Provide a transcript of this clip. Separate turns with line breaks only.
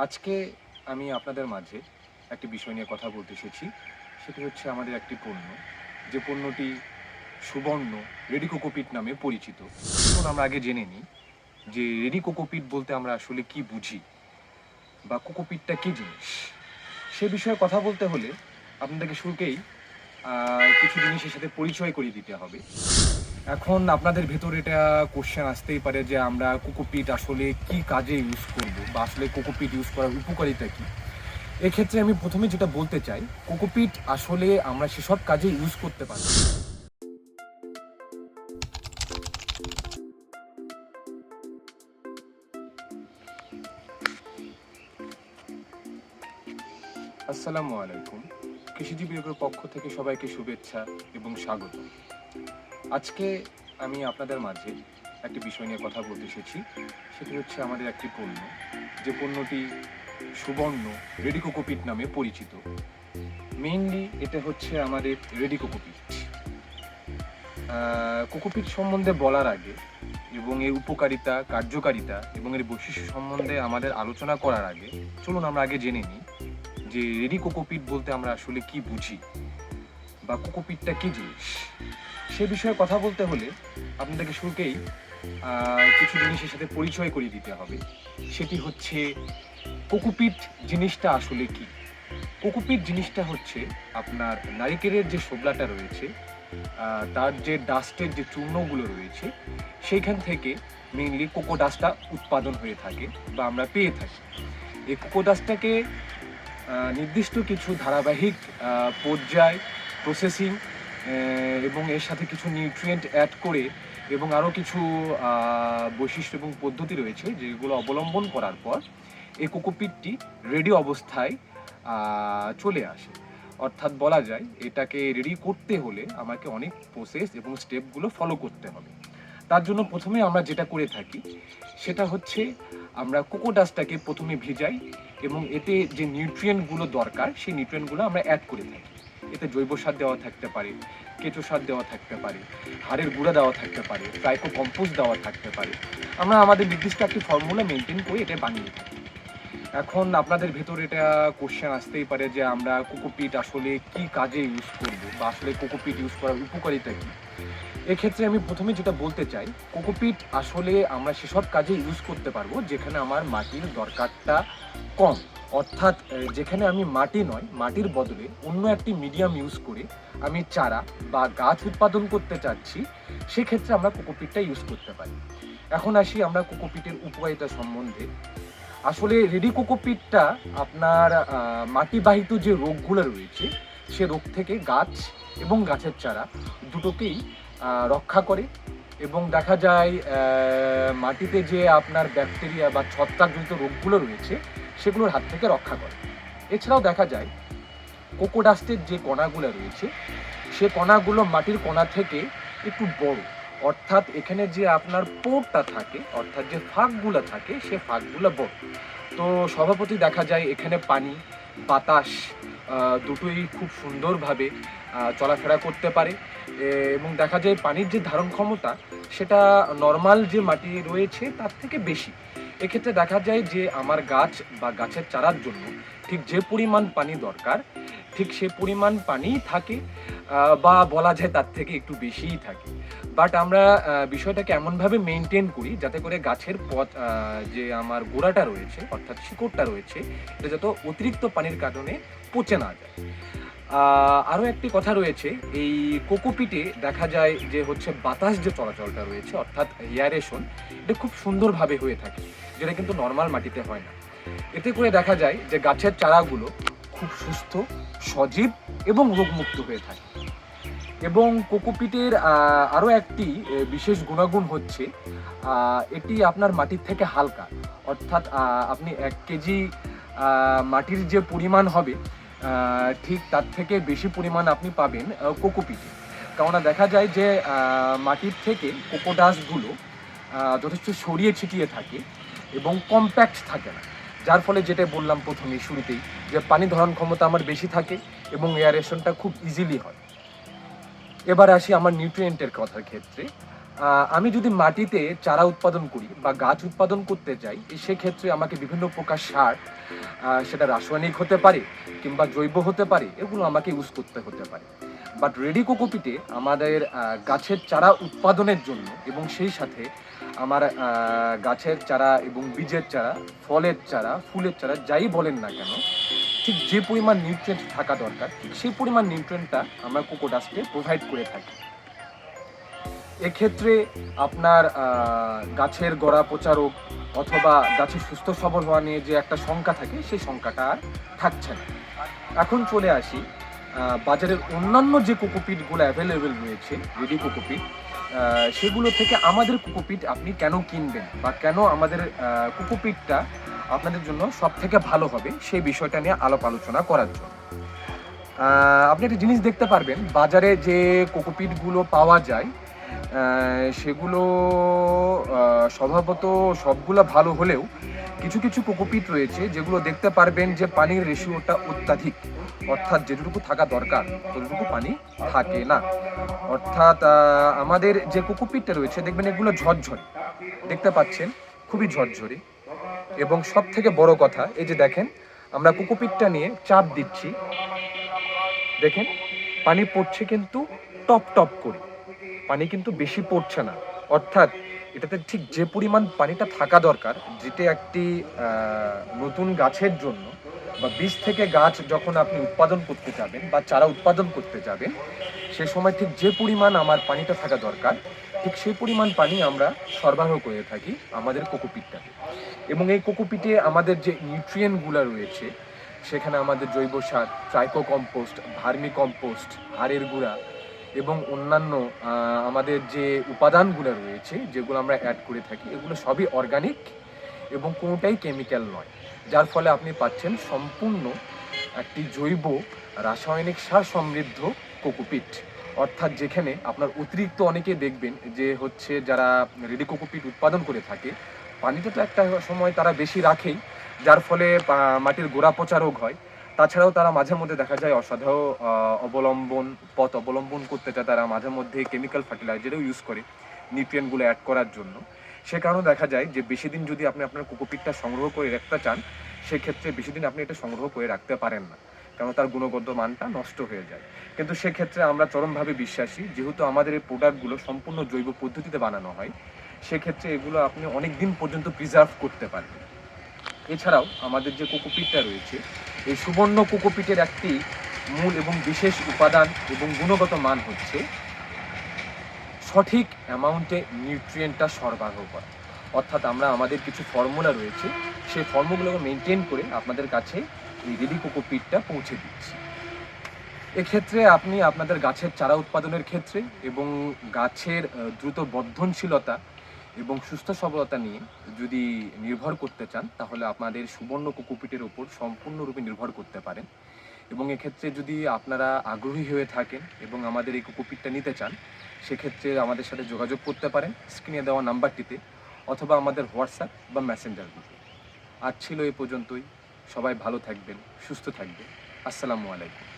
আজকে আমি আপনাদের মাঝে একটি বিষয় নিয়ে কথা বলতে এসেছি। সেটি হচ্ছে আমাদের একটি পণ্য। যে পণ্যটি সুবর্ণ রেডি কোকোপিট নামে পরিচিত। এখন আমরা আগে জেনে নিই যে রেডি কোকোপিট বলতে আমরা আসলে কি বুঝি বা কোকোপিটটা কী জিনিস? সে বিষয়ে কথা বলতে হলে আপনাদেরকে শুরুতেই কিছু জিনিসের সাথে পরিচয় করিয়ে দিতে হবে। এখন আপনাদের ভেতর এটা কোশ্চেন আসতেই পারে যে আমরা কোকোপিট আসলে কি কাজে ইউজ করব বা আসলে কোকোপিট ইউজ করার উপকারিতা কি? এক্ষেত্রে আমি প্রথমে যেটা বলতে চাই, কোকোপিট আসলে আমরা সেসব কাজে ইউজ করতে পারি আসসালামু আলাইকুম। কৃষিজীবী বিভাগের পক্ষ থেকে সবাইকে শুভেচ্ছা এবং স্বাগত। আজকে আমি আপনাদের মাঝে একটি বিষয় নিয়ে কথা বলতে এসেছি। সেটি হচ্ছে আমাদের একটি পণ্য। যে পণ্যটি সুবর্ণ রেডি কোকোপিট নামে পরিচিত। মেইনলি এটা হচ্ছে আমাদের রেডি কোকোপিট কোকোপিট সম্বন্ধে বলার আগে এবং এর উপকারিতা, কার্যকারিতা এবং এর বৈশিষ্ট্য সম্বন্ধে আমাদের আলোচনা করার আগে চলুন আমরা আগে জেনে নিই যে রেডি কোকোপিট বলতে আমরা আসলে কি বুঝি। বা কোকোপিটটা কী জিনিস? সে বিষয়ে কথা বলতে হলে আপনাদেরকে শুরুতেই কিছু জিনিসের সাথে পরিচয় করিয়ে দিতে হবে। সেটি হচ্ছে কোকোপিট জিনিসটা আসলে কি? কোকোপিট জিনিসটা হচ্ছে আপনার নারিকেলের যে শোবলাটা রয়েছে তার যে ডাস্টের যে চূর্ণগুলো রয়েছে, সেইখান থেকে মেইনলি কোকো ডাস্টটা উৎপাদন হয়ে থাকে বা আমরা পেয়ে থাকি। এই কোকো ডাস্টটাকে নির্দিষ্ট কিছু ধারাবাহিক পর্যায় প্রসেসিং এবং এর সাথে কিছু নিউট্রিয়েন্ট অ্যাড করে এবং আরও কিছু বৈশিষ্ট্য এবং পদ্ধতি রয়েছে যেগুলো অবলম্বন করার পর এই কোকোপিটটি রেডি অবস্থায় চলে আসে। অর্থাৎ বলা যায় এটাকে রেডি করতে হলে আমাকে অনেক প্রসেস এবং স্টেপগুলো ফলো করতে হবে। তার জন্য প্রথমে আমরা যেটা করে থাকি সেটা হচ্ছে আমরা কোকো ডাস্টটাকে প্রথমে ভিজাই এবং এতে যে নিউট্রিয়েন্টগুলো দরকার সেই নিউট্রিয়েন্টগুলো আমরা অ্যাড করে থাকি। এতে জৈব সার দেওয়া থাকতে পারে, কেঁচো সার দেওয়া থাকতে পারে, হাড়ের গুঁড়া দেওয়া থাকতে পারে ট্রাইকো কম্পোস্ট দেওয়া থাকতে পারে। আমরা আমাদের নির্দিষ্ট একটি ফর্মুলা মেনটেন করে এটা বানিয়ে থাকি। এখন আপনাদের ভেতর এটা কোশ্চেন আসতেই পারে যে আমরা কোকোপিট আসলে কি কাজে ইউজ করব বা আসলে কোকোপিট ইউজ করার উপকারিতা কি? এক্ষেত্রে আমি প্রথমে যেটা বলতে চাই, কোকোপিট আসলে আমরা সেসব কাজে ইউজ করতে পারব যেখানে আমার মাটির দরকারটা কম। অর্থাৎ যেখানে আমি মাটি নয়, মাটির বদলে অন্য একটি মিডিয়াম ইউজ করে আমি চারা বা গাছ উৎপাদন করতে চাচ্ছি, সেক্ষেত্রে আমরা কোকোপিটটা ইউজ করতে পারি। এখন আসি আমরা কোকোপিটের উপকারিতা সম্বন্ধে। আসলে রেডি কোকোপিটটা আপনার মাটিবাহিত যে রোগগুলো রয়েছে, সে রোগ থেকে গাছ এবং গাছের চারা দুটোকেই রক্ষা করে এবং দেখা যায় মাটিতে যে আপনার ব্যাকটেরিয়া বা ছত্রাকজনিত রোগগুলো রয়েছে সেগুলোর হাত থেকে রক্ষা করে। এছাড়াও দেখা যায়, কোকোডাস্টের যে কণাগুলো রয়েছে, সে কণাগুলো মাটির কণা থেকে একটু বড়। অর্থাৎ এখানে যে আপনার পোরটা থাকে, অর্থাৎ যে ফাঁকগুলো থাকে, সে ফাঁকগুলো বড়। তো সভাপতি দেখা যায় এখানে পানি, বাতাস দুটোই খুব সুন্দরভাবে চলাফেরা করতে পারে। এবং দেখা যায় পানির যে ধারণ ক্ষমতা, সেটা নর্মাল যে মাটি রয়েছে, তার থেকে বেশি। এক্ষেত্রে দেখা যায় যে আমার গাছ বা গাছের চারার জন্য ঠিক যে পরিমাণ পানি দরকার, ঠিক সে পরিমাণ পানিই থাকে বা বলা যায় তার থেকে একটু বেশিই থাকে। বাট আমরা বিষয়টাকে এমনভাবে মেনটেন করি যাতে করে গাছের পথ যে আমার গোড়াটা রয়েছে, অর্থাৎ শিকড়টা রয়েছে, এটা যাতে অতিরিক্ত পানির কারণে পচে না যায়। আরও একটি কথা রয়েছে, এই কোকোপিটে দেখা যায় যে হচ্ছে বাতাস যে চলাচলটা রয়েছে, অর্থাৎ এয়ারেশন এটা খুব সুন্দরভাবে হয়ে থাকে। যেটা কিন্তু নর্মাল মাটিতে হয় না। এতে করে দেখা যায় যে গাছের চারাগুলো খুব সুস্থ, সজীব এবং রোগমুক্ত হয়ে থাকে। এবং কোকোপিটের আরও একটি বিশেষ গুণাগুণ হচ্ছে এটি আপনার মাটির থেকে হালকা। অর্থাৎ আপনি এক কেজি মাটির যে পরিমাণ হবে ঠিক তার থেকে বেশি পরিমাণ আপনি পাবেন কোকোপিটে। কেননা দেখা যায় যে মাটির থেকে কোকোডাসগুলো যথেষ্ট সরিয়ে ছিটিয়ে থাকে। এবং কম্প্যাক্ট থাকে না। যার ফলে যেটা বললাম প্রথমে শুরুতেই, যে পানি ধারণ ক্ষমতা আমার বেশি থাকে এবং এয়ারেশনটা খুব ইজিলি হয়। এবার আসি আমার নিউট্রিয়েন্টের কথার ক্ষেত্রে। আমি যদি মাটিতে চারা উৎপাদন করি বা গাছ উৎপাদন করতে চাই সেক্ষেত্রে আমাকে বিভিন্ন প্রকার সার সেটা রাসায়নিক হতে পারে কিংবা জৈব হতে পারে, এগুলো আমাকে ইউজ করতে হতে পারে। বাট রেডি কোকোপিটে আমাদের গাছের চারা উৎপাদনের জন্য এবং সেই সাথে আমার গাছের চারা এবং বীজের চারা, ফলের চারা, ফুলের চারা, যাই বলেন না কেন, ঠিক যে পরিমাণ নিউট্রিয়েন্ট থাকা দরকার, ঠিক সেই পরিমাণ নিউট্রিয়েন্টটা আমরা কোকোডাস্টে প্রোভাইড করে থাকি। এক্ষেত্রে আপনার গাছের গোড়া পচা রোগ অথবা গাছের সুস্থ সবল হওয়া নিয়ে যে একটা শঙ্কা থাকে, সেই শঙ্কাটা আর থাকছে না। এখন চলে আসি বাজারের অন্যান্য যে কোকোপিটগুলো অ্যাভেলেবেল রয়েছে রেডি কোকোপিট সেগুলো থেকে আমাদের কোকোপিট আপনি কেন কিনবেন বা কেন আমাদের কোকোপিটটা আপনাদের জন্য সব থেকে ভালো হবে, সেই বিষয়টা নিয়ে আলাপ আলোচনা করার জন্য। আপনি একটা জিনিস দেখতে পারবেন, বাজারে যে কোকোপিটগুলো পাওয়া যায় সেগুলো স্বভাবত সবগুলো ভালো হলেও কিছু কিছু কোকোপিট রয়েছে যেগুলো দেখতে পারবেন যে পানির রেশিওটা অত্যাধিক। অর্থাৎ যেটুকু থাকা দরকার, ততটুকু পানি থাকে না। অর্থাৎ আমাদের যে কোকোপিটটা রয়েছে, দেখবেন এগুলো ঝরঝরে। দেখতে পাচ্ছেন? খুবই ঝরঝরে। এবং সব থেকে বড় কথা, এই যে দেখেন, আমরা কোকোপিটটা নিয়ে চাপ দিচ্ছি। দেখেন, পানি পড়ছে কিন্তু টপ টপ করে। পানি কিন্তু বেশি পড়ছে না। অর্থাৎ, এটাতে ঠিক যে পরিমাণ পানিটা থাকা দরকার, যেটা একটি নতুন গাছের জন্য বা বীজ থেকে গাছ যখন আপনি উৎপাদন করতে যাবেন বা চারা উৎপাদন করতে যাবেন, সে সময় ঠিক যে পরিমাণ আমার পানিটা থাকা দরকার, ঠিক সেই পরিমাণ পানি আমরা সরবরাহ করে থাকি আমাদের কোকোপিটটাতে এবং এই কোকোপিটে আমাদের যে নিউট্রিয়েন্টগুলো রয়েছে, সেখানে আমাদের জৈব সার ট্রাইকো কম্পোস্ট ভার্মি কম্পোস্ট হাড়ের গুঁড়া এবং অন্যান্য আমাদের যে উপাদানগুলো রয়েছে, যেগুলো আমরা অ্যাড করে থাকি, এগুলো সবই অর্গানিক এবং কোনোটাই কেমিক্যাল নয়। যার ফলে আপনি পাচ্ছেন সম্পূর্ণ একটি জৈব রাসায়নিক সার সমৃদ্ধ কোকোপিট। অর্থাৎ যেখানে আপনার অতিরিক্ত অনেকে দেখবেন যে হচ্ছে যারা রেডি কোকোপিট উৎপাদন করে থাকে পানিটা তো একটা সময় তারা বেশি রাখেই যার ফলে মাটির গোড়া পচা রোগ হয়। তাছাড়াও তারা মাঝে মধ্যে দেখা যায় অসাধু আহ, অবলম্বন পথ অবলম্বন করতে চায় তারা মাঝে মধ্যে কেমিক্যাল ফার্টিলাইজারও ইউজ করে নিউট্রিয়েন্টগুলো অ্যাড করার জন্য। সে কারণে দেখা যায় যে বেশি দিন যদি আপনি আপনার কোকোপিটটা সংগ্রহ করে রাখতে চান, সেক্ষেত্রে বেশি দিন আপনি এটা সংগ্রহ করে রাখতে পারেন না। কারণ তার গুণগত মানটা নষ্ট হয়ে যায়। কিন্তু সেক্ষেত্রে আমরা চরমভাবে বিশ্বাসী, যেহেতু আমাদের এই প্রোডাক্টগুলো সম্পূর্ণ জৈব পদ্ধতিতে বানানো হয়, সেক্ষেত্রে এগুলো আপনি অনেক দিন পর্যন্ত প্রিজার্ভ করতে পারবেন। এছাড়াও আমাদের যে কোকোপিটটা রয়েছে, এই সুবর্ণ কোকোপিটের একটি মূল এবং বিশেষ উপাদান এবং গুণগত মান হচ্ছে সঠিক অ্যামাউন্টে নিউট্রিয়েন্টটা সরবরাহ করা। অর্থাৎ আমরা আমাদের কিছু ফর্মুলা রয়েছে, সেই ফর্মুলাগুলোকে মেনটেন করে আপনাদের কাছে এই রেডি কোকোপিটটা পৌঁছে দিচ্ছি। এক্ষেত্রে আপনি আপনাদের গাছের চারা উৎপাদনের ক্ষেত্রে এবং গাছের দ্রুত বর্ধনশীলতা এবং সুস্থ সবলতা নিয়ে যদি নির্ভর করতে চান, তাহলে আপনাদের সুবর্ণ কোকোপিটের উপর সম্পূর্ণরূপে নির্ভর করতে পারেন। এবং এক্ষেত্রে যদি আপনারা আগ্রহী হয়ে থাকেন এবং আমাদের এই কোকোপিটটা নিতে চান, সেক্ষেত্রে আমাদের সাথে যোগাযোগ করতে পারেন স্ক্রিনে দেওয়া নাম্বারটিতে অথবা আমাদের হোয়াটসঅ্যাপ বা মেসেঞ্জার গ্রুপে। আর ছিল এ পর্যন্তই। সবাই ভালো থাকবেন, সুস্থ থাকবেন। আসসালামু আলাইকুম।